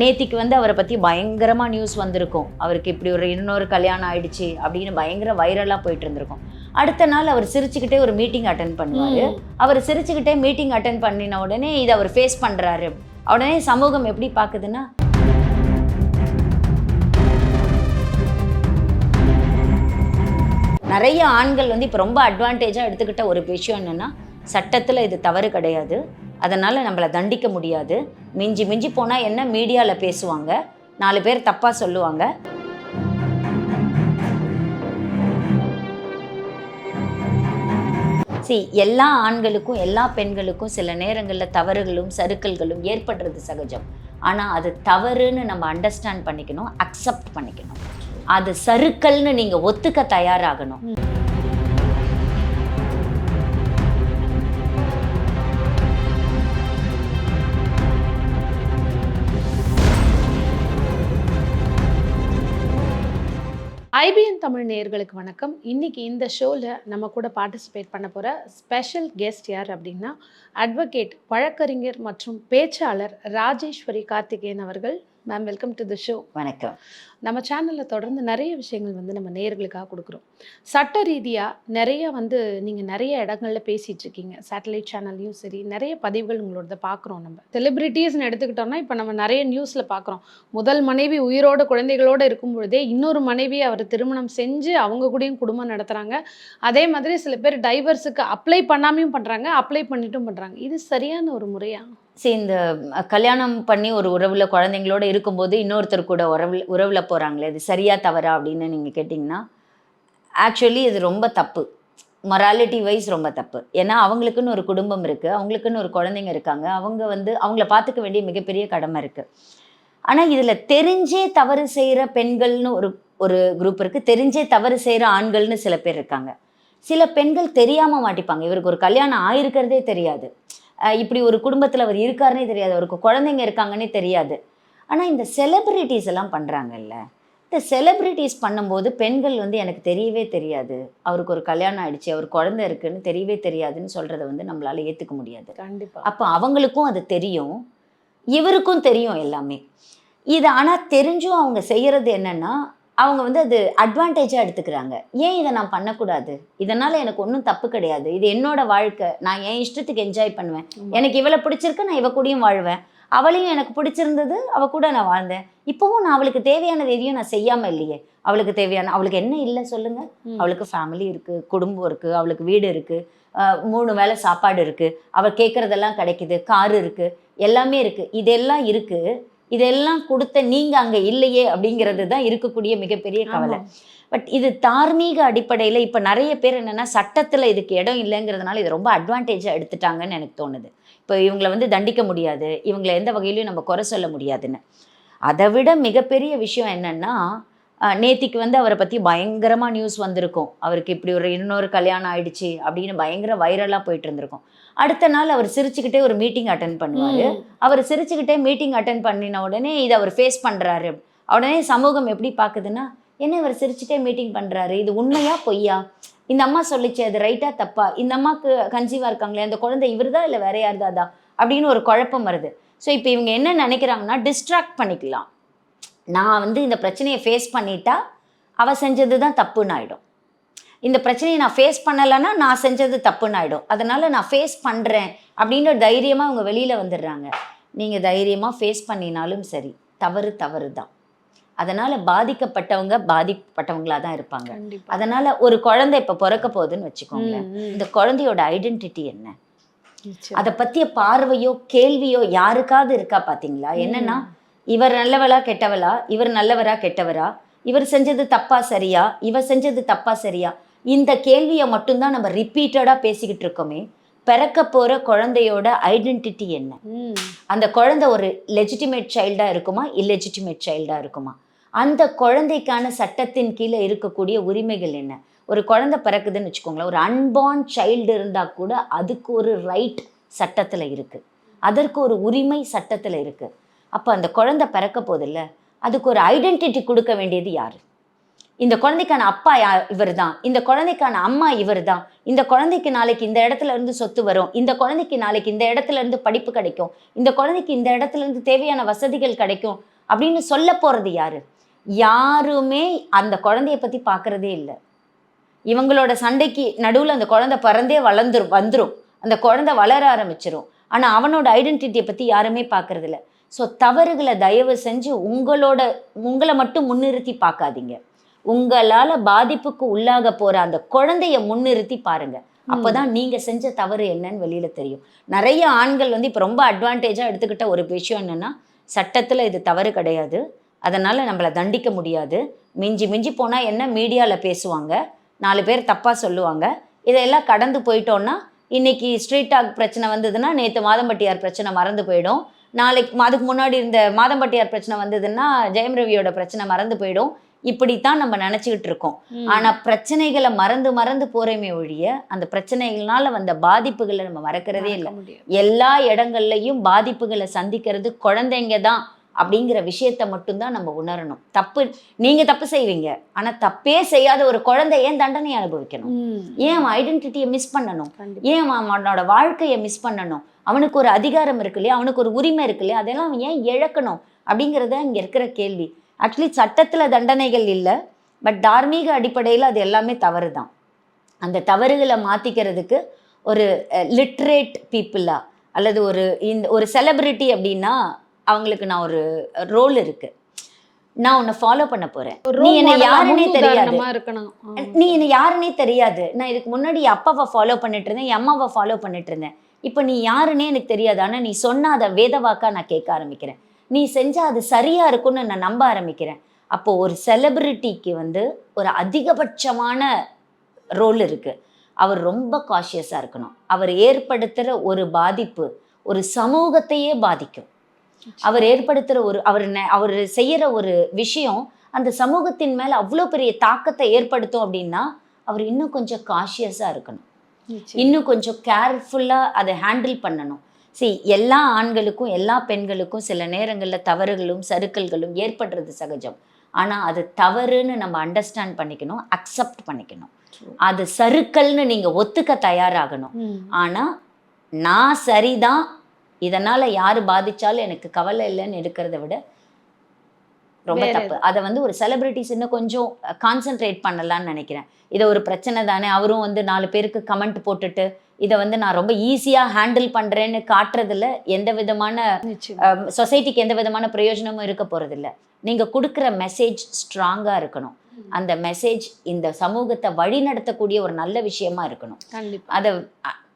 நேத்திக்கு வந்து அவரை பற்றி பயங்கரமாக நியூஸ் வந்திருக்கும். அவருக்கு இப்படி ஒரு இன்னொரு கல்யாணம் ஆயிடுச்சு அப்படின்னு பயங்கர வைரலாக போயிட்டு இருந்திருக்கும் அடுத்த நாள் அவர் சிரிச்சுக்கிட்டே ஒரு மீட்டிங் அட்டன் பண்ணுவார். அவர் சிரிச்சுக்கிட்டே மீட்டிங் அட்டன் பண்ணின உடனே இதை அவர் ஃபேஸ் பண்ணுறாரு உடனே சமூகம் எப்படி பார்க்குதுன்னா நிறைய ஆண்கள் வந்து இப்போ ரொம்ப அட்வான்டேஜாக எடுத்துக்கிட்ட ஒரு விஷயம் என்னென்னா சட்டத்தில் இது தவறு கிடையாது. அதனால் நம்மளை தண்டிக்க முடியாது. மிஞ்சி மிஞ்சி போனால் என்ன மீடியாவில் பேசுவாங்க? நாலு பேர் தப்பாக சொல்லுவாங்க. சி எல்லா ஆண்களுக்கும் எல்லா பெண்களுக்கும் சில நேரங்களில் தவறுகளும் சறுக்கல்களும் ஏற்படுறது சகஜம். ஆனால் அது தவறுன்னு நம்ம அண்டர்ஸ்டாண்ட் பண்ணிக்கணும் அக்செப்ட் பண்ணிக்கணும். அது சறுக்கல்னு நீங்கள் ஒத்துக்க தயாராகணும். தமிழ் நேயர்களுக்கு வணக்கம். இன்றைக்கி இந்த ஷோவில் நம்ம கூட பார்ட்டிசிபேட் பண்ண போகிற ஸ்பெஷல் கெஸ்ட் யார் அப்படின்னா அட்வொகேட் வழக்கறிஞர் மற்றும் பேச்சாளர் ராஜேஸ்வரி கார்த்திகேயன் அவர்கள். Ma'am welcome to the show வணக்கம். நம்ம சேனலில் தொடர்ந்து நிறைய விஷயங்கள் வந்து நம்ம நேயர்களுக்காக கொடுக்குறோம். சட்ட ரீதியாக நிறைய வந்து நீங்கள் நிறைய இடங்கள்ல பேசிகிட்டு இருக்கீங்க. சேட்டலைட் சேனல்லையும் சரி நிறைய பதிவுகள் உங்களோட பார்க்குறோம் நம்ம. செலிபிரிட்டிஸ்னு எடுத்துக்கிட்டோம்னா இப்போ நம்ம நிறைய நியூஸில் பார்க்குறோம். முதல் மனைவி உயிரோட குழந்தைகளோட இருக்கும் பொழுதே இன்னொரு மனைவி அவர் திருமணம் செஞ்சு அவங்க கூடயும் குடும்பம் நடத்துகிறாங்க அதே மாதிரி சில பேர் டைவர்ஸுக்கு அப்ளை பண்ணாமையும் பண்ணுறாங்க அப்ளை பண்ணிட்டும் பண்ணுறாங்க இது சரியான ஒரு முறையா? சரி இந்த கல்யாணம் பண்ணி ஒரு உறவில் குழந்தைங்களோட இருக்கும்போது இன்னொருத்தர் கூட உறவில் உறவில் போகிறாங்களே இது சரியா தவறா அப்படின்னு நீங்கள் கேட்டிங்கன்னா ஆக்சுவலி இது ரொம்ப தப்பு. மொராலிட்டி வைஸ் ரொம்ப தப்பு. ஏன்னா அவங்களுக்குன்னு ஒரு குடும்பம் இருக்குது அவங்களுக்குன்னு ஒரு குழந்தைங்க இருக்காங்க அவங்க வந்து அவங்கள பார்த்துக்க வேண்டிய மிகப்பெரிய கடமை இருக்குது ஆனால் இதில் தெரிஞ்சே தவறு செய்கிற பெண்கள்னு ஒரு ஒரு குரூப் இருக்குது தெரிஞ்சே தவறு செய்கிற ஆண்கள்னு சில பேர் இருக்காங்க. சில பெண்கள் தெரியாமல் மாட்டிப்பாங்க. இவருக்கு ஒரு கல்யாணம் ஆயிருக்கிறதே தெரியாது. இப்படி ஒரு குடும்பத்தில் அவர் இருக்காருன்னே தெரியாது. அவருக்கு குழந்தைங்க இருக்காங்கன்னே தெரியாது. ஆனால் இந்த செலிப்ரிட்டிஸ் எல்லாம் பண்ணுறாங்கல்ல இந்த செலிப்ரிட்டிஸ் பண்ணும்போது பெண்கள் வந்து எனக்கு தெரியவே தெரியாது. அவருக்கு ஒரு கல்யாணம் ஆயிடுச்சு அவர் குழந்தை இருக்குன்னு தெரியவே தெரியாதுன்னு சொல்கிறத வந்து நம்மளால ஏற்றுக்க முடியாது. கண்டிப்பாக அப்போ அவங்களுக்கும் அது தெரியும். இவருக்கும் தெரியும் எல்லாமே. இது ஆனால் தெரிஞ்சும் அவங்க செய்கிறது என்னன்னா அவங்க வந்து அது அட்வான்டேஜாக எடுத்துக்கிறாங்க. ஏன் இதை நான் பண்ணக்கூடாது? இதனால் எனக்கு ஒன்றும் தப்பு கிடையாது. இது என்னோட வாழ்க்கை. நான் என் இஷ்டத்துக்கு என்ஜாய் பண்ணுவேன். எனக்கு இவளை பிடிச்சிருக்கு நான் இவ கூடயும் வாழ்வேன். அவளையும் எனக்கு பிடிச்சிருந்தது அவ கூட நான் வாழ்ந்தேன். இப்போவும் நான் அவளுக்கு தேவையானது எதையும் நான் செய்யாமல் இல்லையே. அவளுக்கு தேவையான அவளுக்கு என்ன இல்லை சொல்லுங்க? ம். அவளுக்கு ஃபேமிலி இருக்கு குடும்பம் இருக்கு அவளுக்கு வீடு இருக்கு அஹ் மூணு வேளை சாப்பாடு இருக்கு அவள் கேட்குறதெல்லாம் கிடைக்குது கார் இருக்கு எல்லாமே இருக்கு. இதெல்லாம் இருக்கு. இதெல்லாம் கொடுத்த நீங்க அங்க இல்லையே அப்படிங்கிறது தான் இருக்கக்கூடிய மிகப்பெரிய கவலை. பட் இது தார்மீக அடிப்படையில் இப்போ நிறைய பேர் என்னன்னா சட்டத்தில் இதுக்கு இடம் இல்லைங்கிறதுனால இது ரொம்ப அட்வான்டேஜாக எடுத்துட்டாங்கன்னு எனக்கு தோணுது. இப்போ இவங்களை வந்து தண்டிக்க முடியாது. இவங்களை எந்த வகையிலையும் நம்ம குறை சொல்ல முடியாதுன்னு. அதை விட மிகப்பெரிய விஷயம் என்னன்னா நேத்திக்கு வந்து அவரை பற்றி பயங்கரமாக நியூஸ் வந்திருக்கும். அவருக்கு இப்படி ஒரு இன்னொரு கல்யாணம் ஆயிடுச்சு அப்படின்னு பயங்கர வைரலாக போயிட்டு இருந்திருக்கும். அடுத்த நாள் அவர் சிரிச்சுக்கிட்டே ஒரு மீட்டிங் அட்டன் பண்ணுவார். அவர் சிரிச்சுக்கிட்டே மீட்டிங் அட்டன் பண்ணின உடனே இதை அவர் ஃபேஸ் பண்ணுறாரு உடனே சமூகம் எப்படி பார்க்குதுன்னா என்ன இவர் சிரிச்சுட்டே மீட்டிங் பண்ணுறாரு இது உண்மையா பொய்யா? இந்த அம்மா சொல்லிச்சு அது ரைட்டா தப்பா? இந்த அம்மாவுக்கு கன்சீவாக இருக்காங்களே அந்த குழந்தை இவர்தா இல்லை வேற யாருதாதா? அப்படின்னு ஒரு குழப்பம் வருது. ஸோ இப்போ இவங்க என்ன நினைக்கிறாங்கன்னா டிஸ்ட்ராக்ட் பண்ணிக்கலாம். நான் வந்து இந்த பிரச்சனையை ஃபேஸ் பண்ணிட்டா அவ செஞ்சது தான் தப்புன்னு ஆயிடும். இந்த பிரச்சனையை நான் ஃபேஸ் பண்ணலைன்னா நான் செஞ்சது தப்புன்னு ஆயிடும். அதனால நான் ஃபேஸ் பண்ணுறேன் அப்படின்ற தைரியமாக அவங்க வெளியில் வந்துடுறாங்க. நீங்கள் தைரியமாக ஃபேஸ் பண்ணினாலும் சரி தவறு தவறு தான் அதனால் பாதிக்கப்பட்டவங்க பாதிக்கப்பட்டவங்களா தான் இருப்பாங்க. அதனால் ஒரு குழந்தை இப்போ பிறக்க போகுதுன்னு வச்சுக்கோங்களேன். இந்த குழந்தையோட ஐடென்டிட்டி என்ன. அதை பற்றிய பார்வையோ கேள்வியோ யாருக்காவது இருக்கா பார்த்தீங்களா என்னன்னா இவர் நல்லவளா கெட்டவளா? இவர் நல்லவரா கெட்டவரா? இவர் செஞ்சது தப்பா சரியா? இவ செஞ்சது தப்பா சரியா? இந்த கேள்வியை மட்டும்தான் நம்ம ரிப்பீட்டடாக பேசிக்கிட்டு இருக்கோமே. பிறக்க போகிற குழந்தையோட ஐடென்டிட்டி என்ன. அந்த குழந்தை ஒரு லெஜிட்டிமேட் சைல்டாக இருக்குமா? இல்லெஜிட்டிமேட் சைல்டாக இருக்குமா? அந்த குழந்தைக்கான சட்டத்தின் கீழே இருக்கக்கூடிய உரிமைகள் என்ன? ஒரு குழந்தை பிறக்குதுன்னு வச்சுக்கோங்களேன். ஒரு அன்பார்ன் சைல்டு இருந்தால் கூட அதுக்கு ஒரு ரைட் சட்டத்தில் இருக்குது அதற்கு ஒரு உரிமை சட்டத்தில் இருக்குது அப்போ அந்த குழந்தை பிறக்க போதில்ல. அதுக்கு ஒரு ஐடென்டிட்டி கொடுக்க வேண்டியது யார்? இந்த குழந்தைக்கான அப்பா யா இவர் தான் இந்த குழந்தைக்கான அம்மா இவர் தான் இந்த குழந்தைக்கு நாளைக்கு இந்த இடத்துல இருந்து சொத்து வரும். இந்த குழந்தைக்கு நாளைக்கு இந்த இடத்துல இருந்து படிப்பு கிடைக்கும். இந்த குழந்தைக்கு இந்த இடத்துல இருந்து தேவையான வசதிகள் கிடைக்கும். அப்படின்னு சொல்ல போகிறது யார்? யாருமே அந்த குழந்தைய பற்றி பார்க்குறதே இல்லை. இவங்களோட சண்டைக்கு நடுவில் அந்த குழந்தை பிறந்தே வளர்ந்துரும் வந்துடும் அந்த குழந்தை வளர ஆரம்பிச்சிரும். ஆனால் அவனோட ஐடென்டிட்டியை பற்றி யாருமே பார்க்கறது ஸோ தவறுகளை தயவு செஞ்சு உங்களோட உங்களை மட்டும் முன்னிறுத்தி பார்க்காதீங்க. உங்களால பாதிப்புக்கு உள்ளாக போற அந்த குழந்தைய முன்னிறுத்தி பாருங்க. அப்பதான் நீங்க செஞ்ச தவறு என்னன்னு வெளியில தெரியும். நிறைய ஆண்கள் வந்து இப்ப ரொம்ப அட்வான்டேஜா எடுத்துக்கிட்ட ஒரு விஷயம் என்னன்னா சட்டத்துல இது தவறு கிடையாது. அதனால நம்மள தண்டிக்க முடியாது. மிஞ்சி மிஞ்சி போனா என்ன மீடியால பேசுவாங்க. நாலு பேர் தப்பா சொல்லுவாங்க. இதையெல்லாம் கடந்து போயிட்டோம்னா இன்னைக்கு ஸ்ட்ரீட் டாக் பிரச்சனை வந்ததுன்னா நேற்று மாதம்பட்டியார் பிரச்சனை மறந்து போயிடும். நாளைக்கு அதுக்கு முன்னாடி இருந்த மாதம்பட்டியார் பிரச்சனை வந்ததுன்னா ஜெயம் ரவியோட பிரச்சனை மறந்து போயிடும் இப்படித்தான் நம்ம நினச்சிக்கிட்டு இருக்கோம். ஆனா பிரச்சனைகளை மறந்து மறந்து போறோமே ஒழிய அந்த பிரச்சனைகள்னால வந்த பாதிப்புகளை நம்ம மறக்கிறதே இல்லை. எல்லா இடங்கள்லையும் பாதிப்புகளை சந்திக்கிறது குழந்தைங்க தான் அப்படிங்கிற விஷயத்த மட்டும்தான் நம்ம உணரணும் தப்பு நீங்க தப்பு செய்வீங்க ஆனா தப்பே செய்யாத ஒரு குழந்தை ஏன் தண்டனை அனுபவிக்கணும். ஏன் ஐடென்டிட்டியை மிஸ் பண்ணணும். ஏன் அவன் அவனோட வாழ்க்கையை மிஸ் பண்ணணும் அவனுக்கு ஒரு அதிகாரம் இருக்கு இல்லையா? அவனுக்கு ஒரு உரிமை இருக்கு இல்லையா? அதெல்லாம் அவன் ஏன் இழக்கணும் அப்படிங்கிறத இங்க இருக்கிற கேள்வி. ஆக்சுவலி சட்டத்துல தண்டனைகள் இல்லை பட் தார்மீக அடிப்படையில் அது எல்லாமே தவறு தான் அந்த தவறுகளை மாத்திக்கிறதுக்கு ஒரு லிட்ரேட் பீப்புளா அல்லது ஒரு இந்த ஒரு செலிபிரிட்டி அப்படின்னா அவங்களுக்கு நான் ஒரு ரோல் இருக்கு. நான் உன்னை ஃபாலோ பண்ண போறேன். நீ என்னை யாருன்னே தெரியாது. நீ என்ன யாருன்னே தெரியாது. நான் இதுக்கு முன்னாடி அப்பாவை ஃபாலோ பண்ணிட்டு இருந்தேன் என் அம்மாவை ஃபாலோ பண்ணிட்டு இருந்தேன். இப்போ நீ யாருன்னே எனக்கு தெரியாது. ஆனால் நீ சொன்ன அதை வேதவாக்கா நான் கேட்க ஆரம்பிக்கிறேன். நீ செஞ்சால் அது சரியாக இருக்கும்னு நான் நம்ப ஆரம்பிக்கிறேன். அப்போது ஒரு செலிப்ரிட்டிக்கு வந்து ஒரு அதிகபட்சமான ரோல் இருக்குது அவர் ரொம்ப காஷியஸாக இருக்கணும். அவர் ஏற்படுத்துகிற ஒரு பாதிப்பு ஒரு சமூகத்தையே பாதிக்கும். அவர் ஏற்படுத்துகிற ஒரு அவர் அவர் செய்கிற ஒரு விஷயம் அந்த சமூகத்தின் மேலே அவ்வளோ பெரிய தாக்கத்தை ஏற்படுத்தும் அப்படின்னா அவர் இன்னும் கொஞ்சம் காஷியஸாக இருக்கணும். இன்னும் கொஞ்சம் கேர்ஃபுல்லாக அதை ஹேண்டில் பண்ணணும். See எல்லா ஆண்களுக்கும் எல்லா பெண்களுக்கும் சில நேரங்களில் தவறுகளும் சறுக்கல்களும் ஏற்படுறது சகஜம். ஆனால் அது தவறுன்னு நம்ம அண்டர்ஸ்டாண்ட் பண்ணிக்கணும் அக்செப்ட் பண்ணிக்கணும். அது சறுக்கல்னு நீங்கள் ஒத்துக்க தயாராகணும். ஆனால் நான் சரிதான் இதனால் யார் பாதிச்சாலும் எனக்கு கவலை இல்லைன்னு இருக்கிறத விட ரொம்ப தப்பு. அதை வந்து ஒரு செலிபிரிட்டிஸ் இன்னும் கொஞ்சம் கான்சென்ட்ரேட் பண்ணலாம்னு நினைக்கிறேன். இதை ஒரு பிரச்சனை தானே அவரும் வந்து நாலு பேருக்கு கமெண்ட் போட்டுட்டு இதை வந்து நான் ரொம்ப ஈஸியாக ஹேண்டில் பண்ணுறேன்னு காட்டுறதுல எந்த விதமான. சொசைட்டிக்கு எந்த விதமான பிரயோஜனமும் இருக்க போகிறதில்ல நீங்கள் கொடுக்குற மெசேஜ் ஸ்ட்ராங்காக இருக்கணும். அந்த மெசேஜ் இந்த சமூகத்தை வழி நடத்தக்கூடிய ஒரு நல்ல விஷயமா இருக்கணும். அதை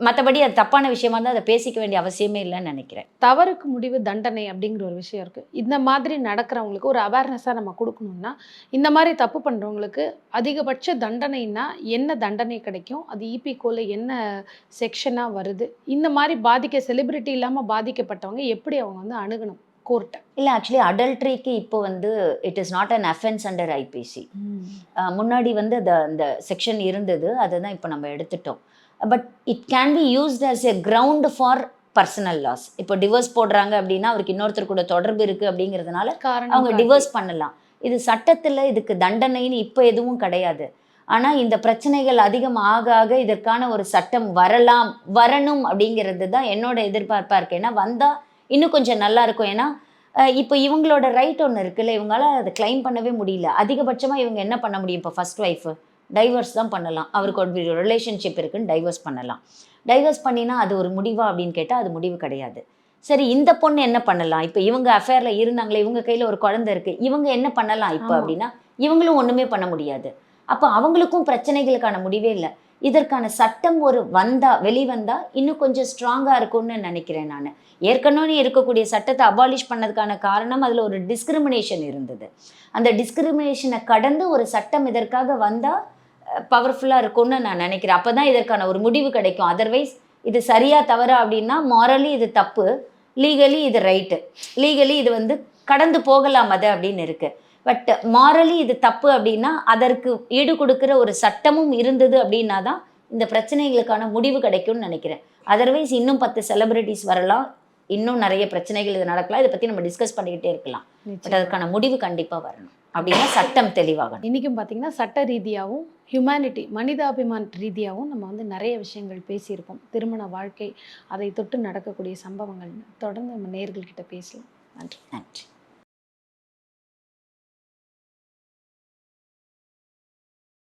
மற்றபடி அது தப்பான விஷயமா இருந்தால் அதை பேசிக்க வேண்டிய அவசியமே இல்லைன்னு நினைக்கிறேன். தவறுக்கு முடிவு தண்டனை அப்படிங்கிற ஒரு விஷயம் இருக்கு. இந்த மாதிரி நடக்கிறவங்களுக்கு ஒரு அவேர்னஸாக நம்ம கொடுக்கணும்னா இந்த மாதிரி தப்பு பண்றவங்களுக்கு அதிகபட்ச தண்டனைனா என்ன தண்டனை கிடைக்கும்? அது இபிகோல என்ன செக்ஷனா வருது? இந்த மாதிரி பாதிக்க செலிபிரிட்டி இல்லாம பாதிக்கப்பட்டவங்க எப்படி அவங்க வந்து அணுகணும்? கோர்ட்டை இல்லை ஆக்சுவலி அடல்ட்ரிக்கு இப்போ வந்து it is not an offence under IPC முன்னாடி வந்து அந்த அந்த செக்ஷன் இருந்தது. அதை தான் இப்போ நம்ம எடுத்துட்டோம். But it can be used as a ground for personal laws இப்போ டிவோர்ஸ் போடுறாங்க அப்படின்னா அவருக்கு இன்னொருத்தர் கூட தொடர்பு இருக்குது அப்படிங்கிறதுனால அவங்க. டிவோர்ஸ் பண்ணலாம். இது சட்டத்தில் இதுக்கு தண்டனைன்னு இப்போ எதுவும் கிடையாது. ஆனால் இந்த பிரச்சனைகள் அதிகம் ஆக ஆக இதற்கான ஒரு சட்டம் வரலாம் வரணும் அப்படிங்கிறது தான் என்னோட எதிர்பார்ப்பாக இருக்கு. ஏன்னா வந்தால் இன்னும் கொஞ்சம் நல்லா இருக்கும். ஏன்னா இப்போ இவங்களோட ரைட் ஒன்று இருக்குல்ல இவங்களால அதை கிளைம் பண்ணவே முடியல. அதிகபட்சமாக இவங்க என்ன பண்ண முடியும் இப்போ ஃபர்ஸ்ட் ஒய்ஃபு டைவர்ஸ் தான் பண்ணலாம். அவருக்கு ஒரு ரிலேஷன்ஷிப் இருக்குன்னு டைவர்ஸ் பண்ணலாம். டைவர்ஸ் பண்ணினா அது ஒரு முடிவா அப்படின்னு கேட்டால் அது முடிவு கிடையாது. சரி இந்த பொண்ணு என்ன பண்ணலாம்? இப்போ இவங்க அஃபேரில் இருந்தாங்களே இவங்க கையில் ஒரு குழந்தை இருக்குது இவங்க என்ன பண்ணலாம் இப்போ. அப்படின்னா இவங்களும் ஒன்றுமே பண்ண முடியாது. அப்போ அவங்களுக்கும் பிரச்சனைகளுக்கான முடிவே இல்லை. இதற்கான சட்டம் ஒரு வந்தா வெளிவந்தா இன்னும் கொஞ்சம் ஸ்ட்ராங்காக இருக்கும்னு நினைக்கிறேன் நான். ஏற்கனவே இருக்கக்கூடிய சட்டத்தை அபாலிஷ் பண்ணதுக்கான காரணம் அதில் ஒரு டிஸ்கிரிமினேஷன் இருந்தது. அந்த டிஸ்கிரிமினேஷனை கடந்து ஒரு சட்டம் இதற்காக வந்தால் பவர்ஃபுல்லாக இருக்கும்னு நான் நினைக்கிறேன். அப்போ தான் இதற்கான ஒரு முடிவு கிடைக்கும். அதர்வைஸ் இது சரியா தவறா அப்படின்னா மாரலி இது தப்பு. லீகலி இது ரைட்டு லீகலி இது வந்து கடந்து போகலாம் அது அப்படின்னு இருக்கு. பட் மாரலி இது தப்பு அப்படின்னா அதற்கு ஈடு கொடுக்குற ஒரு சட்டமும் இருந்தது அப்படின்னா தான் இந்த பிரச்சனைகளுக்கான முடிவு கிடைக்கும்னு நினைக்கிறேன். அதர்வைஸ் இன்னும் பத்து செலிபிரிட்டிஸ் வரலாம். இன்னும் நிறைய பிரச்சனைகள் இது நடக்கலாம். இதை பற்றி நம்ம டிஸ்கஸ் பண்ணிக்கிட்டே இருக்கலாம். பட். அதற்கான முடிவு கண்டிப்பாக வரணும். அப்படின்னா சட்டம் தெளிவாகணும். இன்றைக்கும் பார்த்தீங்கன்னா சட்ட ரீதியாகவும் ஹியூமனிட்டி மனிதாபிமான ரீதியாகவும் நம்ம வந்து நிறைய விஷயங்கள் பேசியிருக்கோம் திருமண வாழ்க்கை அதை தொட்டு நடக்கக்கூடிய சம்பவங்கள். தொடர்ந்து நம்ம நேயர்கள்கிட்ட பேசலாம். நன்றி. நன்றி.